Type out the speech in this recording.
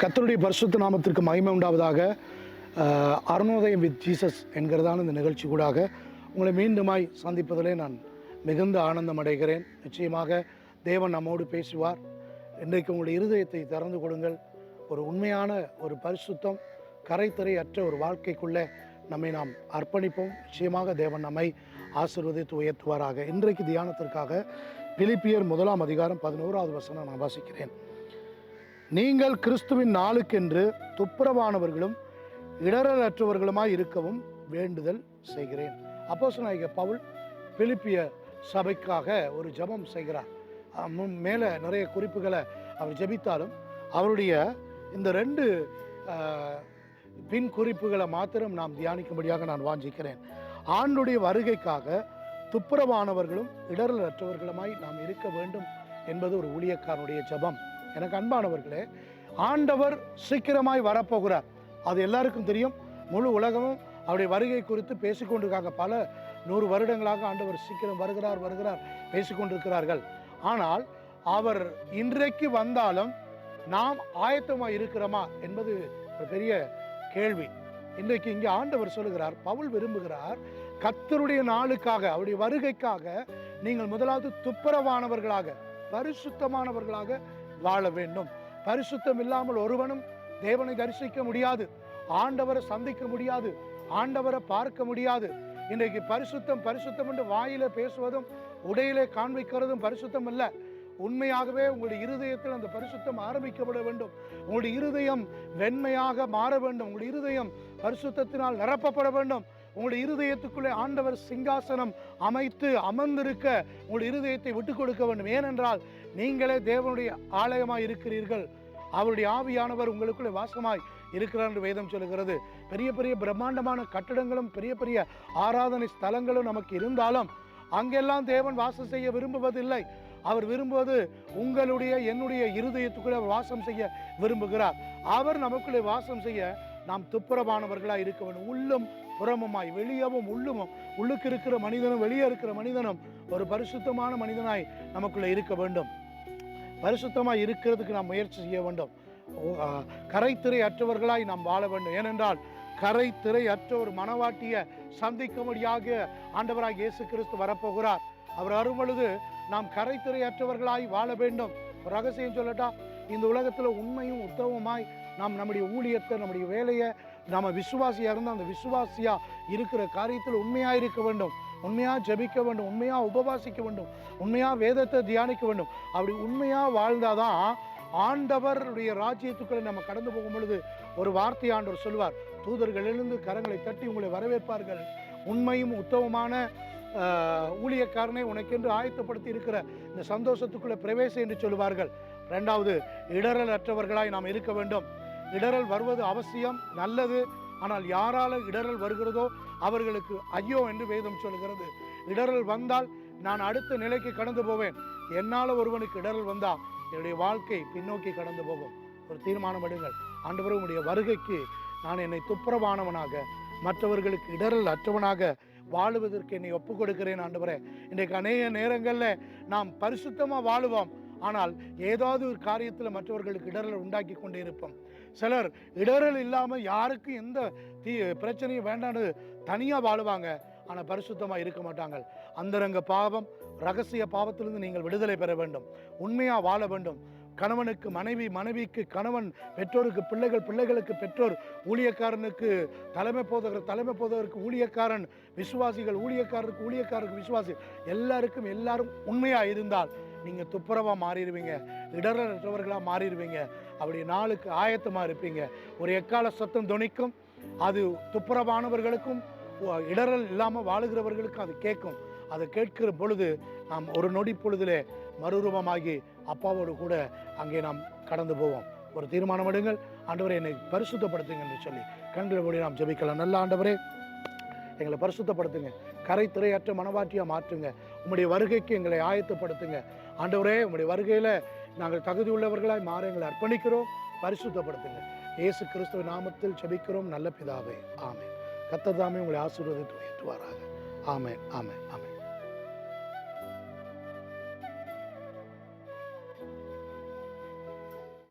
கத்தருடைய பரிசுத்த நாமத்திற்கு மகிமை உண்டாவதாக அருணோதயம் வித் ஜீசஸ் என்கிறதான இந்த நிகழ்ச்சி கூடாக உங்களை மீண்டுமாய் சந்திப்பதிலே நான் மிகுந்த ஆனந்தம் அடைகிறேன். நிச்சயமாக தேவன் நம்மோடு பேசுவார். இன்றைக்கு உங்களுடைய இருதயத்தை திறந்து கொடுங்கள் ஒரு உண்மையான ஒரு பரிசுத்தம் கரைத்தறை அற்ற ஒரு வாழ்க்கைக்குள்ளே நம்மை நாம் அர்ப்பணிப்போம். நிச்சயமாக தேவன் நம்மை ஆசிர்வதித்து உயர்த்துவாராக. இன்றைக்கு தியானத்திற்காக பிலிப்பியர் முதலாம் அதிகாரம் பதினோராவது வசனம் நான் வாசிக்கிறேன். நீங்கள் கிறிஸ்துவின் நாளுக்கென்று துப்புரவானவர்களும் இடரலற்றவர்களுமாய் இருக்கவும் வேண்டுதல் செய்கிறேன். அப்போஸ் நாயக பவுல் பிலிப்பிய சபைக்காக ஒரு ஜெபம் செய்கிறார். மேலே நிறைய குறிப்புகளை அவர் ஜெபித்தாலும் அவருடைய இந்த ரெண்டு பின் குறிப்புகளை மாத்திரம் நாம் தியானிக்கும்படியாக நான் வாஞ்சிக்கிறேன். ஆண்டுடைய வருகைக்காக துப்புரவானவர்களும் இடரலற்றவர்களுமாய் நாம் இருக்க வேண்டும் என்பது ஒரு ஊழியக்காரனுடைய ஜெபம். எனக்கு அன்பானவர்களே ஆண்டவர் சீக்கிரமாய் வரப்போகிறார். அது எல்லாருக்கும் தெரியும். முழு உலகமும் அவருடைய வருகை குறித்து பேசிக்கொண்டிருக்காங்க. பல நூறு வருடங்களாக ஆண்டவர் சீக்கிரம் வருகிறார் வருகிறார் பேசிக்கொண்டிருக்கிறார்கள். ஆனால் அவர் இன்றைக்கு வந்தாலும் நாம் ஆயத்தமாக இருக்கிறோமா என்பது ஒரு பெரிய கேள்வி. இன்றைக்கு இங்கே ஆண்டவர் சொல்லுகிறார் பவுல் விரும்புகிறார் கத்தருடைய நாளுக்காக அவருடைய வருகைக்காக நீங்கள் முதலாவது துப்புரவானவர்களாக பரிசுத்தமானவர்களாக வாழ வேண்டும். பரிசுத்தம் இல்லாமல் ஒருவனும் தேவனை தரிசிக்க முடியாது. ஆண்டவரை சந்திக்க முடியாது. ஆண்டவரை பார்க்க முடியாது. இன்றைக்கு பரிசுத்தம் பரிசுத்தம் என்று வாயில பேசுவதும் உடையிலே காண்பிக்கிறதும் பரிசுத்தம் அல்ல. உண்மையாகவே உங்களுடைய இருதயத்தில் அந்த பரிசுத்தம் ஆரம்பிக்கப்பட வேண்டும். உங்களுடைய இருதயம் வெண்மையாக மாற வேண்டும். உங்களுடைய இருதயம் பரிசுத்தத்தினால் நிரப்பப்பட வேண்டும். உங்களுடைய இருதயத்துக்குள்ளே ஆண்டவர் சிங்காசனம் அமைத்து அமர்ந்திருக்க உங்களுடைய இருதயத்தை விட்டுக் கொடுக்க வேண்டும். ஏனென்றால் நீங்களே தேவனுடைய ஆலயமாய் இருக்கிறீர்கள். அவருடைய ஆவியானவர் உங்களுக்குள்ளே வாசமாய் இருக்கிறார் என்று வேதம் சொல்லுகிறது. பெரிய பெரிய பிரம்மாண்டமான கட்டடங்களும் பெரிய பெரிய ஆராதனை ஸ்தலங்களும் நமக்கு இருந்தாலும் அங்கெல்லாம் தேவன் வாசம் செய்ய விரும்புவதில்லை. அவர் விரும்புவது உங்களுடைய என்னுடைய இருதயத்துக்குள்ளே அவர் வாசம் செய்ய விரும்புகிறார். அவர் நமக்குள்ளே வாசம் செய்ய நாம் துப்புரவானவர்களாக இருக்க வேண்டும். உள்ளும் புறமுமாய் வெளியவும் உள்ளுமும் உள்ளுக்கு இருக்கிற மனிதனும் வெளியே இருக்கிற மனிதனும் ஒரு பரிசுத்தமான மனிதனாய் நமக்குள்ளே இருக்க வேண்டும். பரிசுத்தமாய் இருக்கிறதுக்கு நாம் முயற்சி செய்ய வேண்டும். கரைத்திரை அற்றவர்களாய் நாம் வாழ வேண்டும். ஏனென்றால் கரைத்திரை அற்ற ஒரு மனவாட்டிய சந்திக்கும்படியாக ஆண்டவராக இயேசு கிறிஸ்து வரப்போகிறார். அவர் வரும்பொழுது நாம் கரைத்திரை அற்றவர்களாய் வாழ வேண்டும். ஒரு ரகசியம் சொல்லட்டா இந்த உலகத்தில் உண்மையும் உத்தவமாய் நாம் நம்முடைய ஊழியத்தை நம்முடைய வேலையை நாம் விசுவாசியாக இருந்தால் அந்த விசுவாசியாக இருக்கிற காரியத்தில் உண்மையாக இருக்க வேண்டும். உண்மையாக ஜெபிக்க வேண்டும். உண்மையாக உபவாசிக்க வேண்டும். உண்மையாக வேதத்தை தியானிக்க வேண்டும். அப்படி உண்மையாக வாழ்ந்தால் தான் ஆண்டவருடைய ராஜ்யத்துக்களை நம்ம கடந்து போகும் பொழுது ஒரு வார்த்தை ஆண்டவர் சொல்வார் தூதர்களிலிருந்து கரங்களை தட்டி உங்களை வரவேற்பார்கள். உண்மையும் உத்தமமான ஊழியக்காரனை உனக்கென்று ஆயத்தப்படுத்தி இருக்கிற இந்த சந்தோஷத்துக்குள்ளே பிரவேசம் என்று சொல்லுவார்கள். ரெண்டாவது இடரல் அற்றவர்களாய் நாம் இருக்க வேண்டும். இடரல் வருவது அவசியம் நல்லது. ஆனால் யாரால இடரல் வருகிறதோ அவர்களுக்கு ஐயோ என்று வேதம் சொல்கிறது இடரல் வந்தால் நான் அடுத்த நிலைக்கு கடந்து போவேன். என்னால் ஒருவனுக்கு இடரல் வந்தால் என்னுடைய வாழ்க்கை பின்னோக்கி கடந்து போகும். ஒரு தீர்மானம் எடுங்கள். ஆண்டவர் உடைய வருகைக்கு நான் என்னை துப்புரவானவனாக மற்றவர்களுக்கு இடரல் அற்றவனாக வாழுவதற்கு என்னை ஒப்பு கொடுக்கிறேன் ஆண்டவரே. இன்றைக்கு அநேக நேரங்களில் நாம் பரிசுத்தமாக வாழுவோம். ஆனால் ஏதாவது ஒரு காரியத்தில் மற்றவர்களுக்கு இடரல் உண்டாக்கி கொண்டே இருப்போம். சிலர் இடரல் இல்லாமல் யாருக்கும் எந்த தீ பிரச்சனையும் வேண்டான்னு தனியாக வாழுவாங்க. ஆனால் பரிசுத்தமாக இருக்க மாட்டாங்க. அந்தரங்க பாவம் ரகசிய பாவத்திலிருந்து நீங்கள் விடுதலை பெற வேண்டும். உண்மையாக வாழ வேண்டும். கணவனுக்கு மனைவி மனைவிக்கு கணவன் பெற்றோருக்கு பிள்ளைகள் பிள்ளைகளுக்கு பெற்றோர் ஊழியக்காரனுக்கு தலைமை போதகர் தலைமை போதகருக்கு ஊழியக்காரன் விசுவாசிகள் ஊழியக்காரருக்கு ஊழியக்காரருக்கு விசுவாசி எல்லாருக்கும் எல்லாரும் உண்மையாக இருந்தால் நீங்கள் துப்புரவாக மாறிடுவீங்க இடரற்றவர்களாக மாறிடுவீங்க. அப்படி நாளுக்கு ஆயத்தமாக இருப்பீங்க. ஒரு எக்கால சத்தம் துணிக்கும் அது துப்புரவானவர்களுக்கும் இடரல் இல்லாமல் வாழுகிறவர்களுக்கும் அது கேட்கும். அதை கேட்கிற பொழுது நாம் ஒரு நொடி பொழுதிலே மறுரூபமாகி அப்பாவோடு கூட அங்கே நாம் கடந்து போவோம். ஒரு தீர்மானம் எடுங்கள். ஆண்டவரை என்னை பரிசுத்தப்படுத்துங்க என்று சொல்லி கண்களை மூடி நாம் ஜெபிக்கலாம். நல்ல ஆண்டவரே எங்களை பரிசுத்தப்படுத்துங்க கரை திரையற்ற மனவாட்டியாக மாற்றுங்க. உங்களுடைய வருகைக்கு எங்களை ஆயத்தப்படுத்துங்க. ஆண்டவரே உங்களுடைய வருகையில் நாங்கள் தகுதி உள்ளவர்களாய் மாற எங்களை அர்ப்பணிக்கிறோம் பரிசுத்தப்படுத்துங்க. இயேசு கிறிஸ்துவ நாமத்தில் செபிக்கிறோம் நல்ல பிதாவே. ஆமேன். கத்ததாமே உங்களை ஆசீர்வதித்து உயர்த்துவாராக. ஆமேன் ஆமேன்.